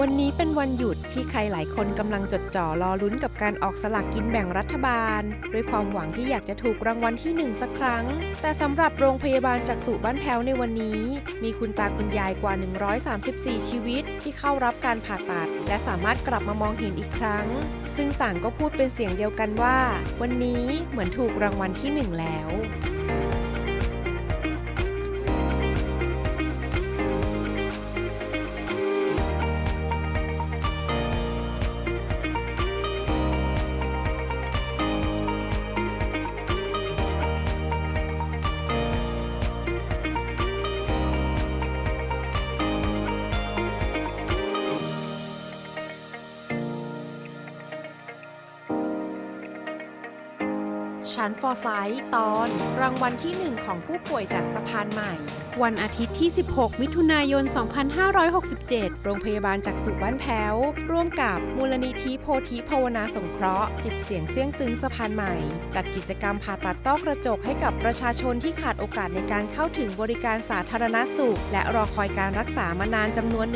วันนี้เป็นวันหยุดที่ใครหลายคนกำลังจดจ่อรอลุ้นกับการออกสลากกินแบ่งรัฐบาล ด้วยความหวังที่อยากจะถูกรางวัลที่หนึ่งสักครั้ง แต่สำหรับโรงพยาบาลจักษุบ้านแพ้วในวันนี้ มีคุณตาคุณยายกว่า 134 ชีวิต ที่เข้ารับการผ่าตัด และสามารถกลับมามองเห็นอีกครั้ง ซึ่งต่างก็พูดเป็นเสียงเดียวกันว่า วันนี้เหมือนถูกรางวัลที่หนึ่งแล้ว ชั้นฟอร์ไซต์ตอน รางวัลที่ 1 ของผู้ป่วยจากสะพานใหม่ วันอาทิตย์ที่ 16 มิถุนายน 2567 โรงพยาบาลจักษุบ้านแพ้ว ร่วมกับมูลนิธิโพธิภาวนาสงเคราะห์ จิตเสียงเสี้ยงตึงสะพานใหม่ จัดกิจกรรมผ่าตัดต้อกระจกให้กับประชาชนที่ขาดโอกาสในการเข้าถึงบริการสาธารณสุข และรอคอยการรักษามานานจำนวน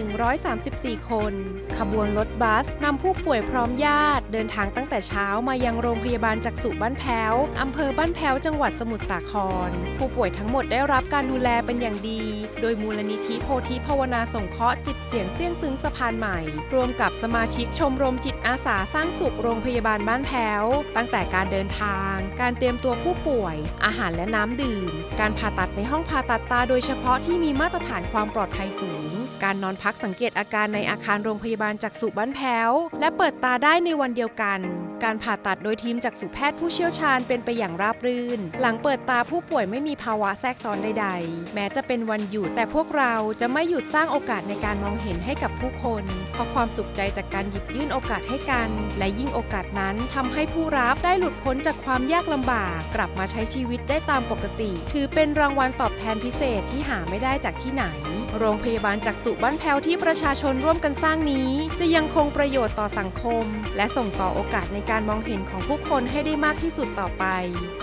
134 คน ขบวนรถบัสนำผู้ป่วยพร้อมญาติ เดินทางตั้งแต่เช้ามายังโรงพยาบาลจักษุบ้านแพ้วอำเภอบ้านแพ้วจังหวัดสมุทรสาคร ผู้ป่วยทั้งหมดได้รับการดูแลเป็นอย่างดี โดยมูลนิธิโพธิภาวนาสงเคราะห์จิตเสียงเสี้ยงตึงสะพานใหม่ รวมกับสมาชิกชมรมจิตอาสาสร้างสุขโรงพยาบาลบ้านแพ้ว ตั้งแต่การเดินทาง การเตรียมตัวผู้ป่วย อาหารและน้ำดื่ม การผ่าตัดในห้องผ่าตัดตาโดยเฉพาะที่มีมาตรฐานความปลอดภัยสูง การนอนพักสังเกตอาการในอาคารโรงพยาบาลจักษุบ้านแพ้ว และเปิดตาได้ในวันเดียวกัน การผ่าตัดโดยทีมจักษุแพทย์ผู้เชี่ยวชาญเป็นไปอย่างราบรื่น หลังเปิดตาผู้ป่วยไม่มีภาวะแทรกซ้อนใดๆ แม้จะเป็นวันหยุดแต่พวกเราจะไม่หยุดสร้างโอกาสในการมองเห็นให้กับผู้คน เพราะความสุขใจจากการหยิบยื่นโอกาสให้กัน และยิ่งโอกาสนั้นทำให้ผู้รับได้หลุดพ้นจากความยากลำบาก กลับมาใช้ชีวิตได้ตามปกติ ถือเป็นรางวัลตอบแทนพิเศษที่หาไม่ได้จากที่ไหน โรงพยาบาลจักษุบ้านแพ้วที่ประชาชนร่วมกันสร้างนี้ จะยังคงประโยชน์ต่อสังคม และส่งต่อโอกาสในการมองเห็นของผู้คนให้ได้มากที่สุดต่อไป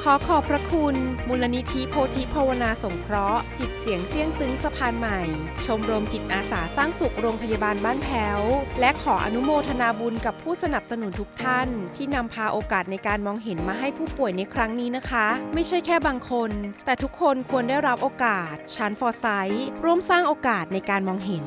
ขอขอบพระคุณ มูลนิธิโพธิภาวนาสงเคราะห์ จิตเสียงเสี้ยงตึงสะพานใหม่ ชมรมจิตอาสาสร้างสุขโรงพยาบาลบ้านแพ้ว และขออนุโมทนาบุญกับผู้สนับสนุนทุกท่าน ที่นำพาโอกาสในการมองเห็นมาให้ผู้ป่วยในครั้งนี้นะคะ ไม่ใช่แค่บางคน แต่ทุกคนควรได้รับโอกาสชั้นฟอร์ไซต์ร่วมสร้างโอกาสในการมองเห็น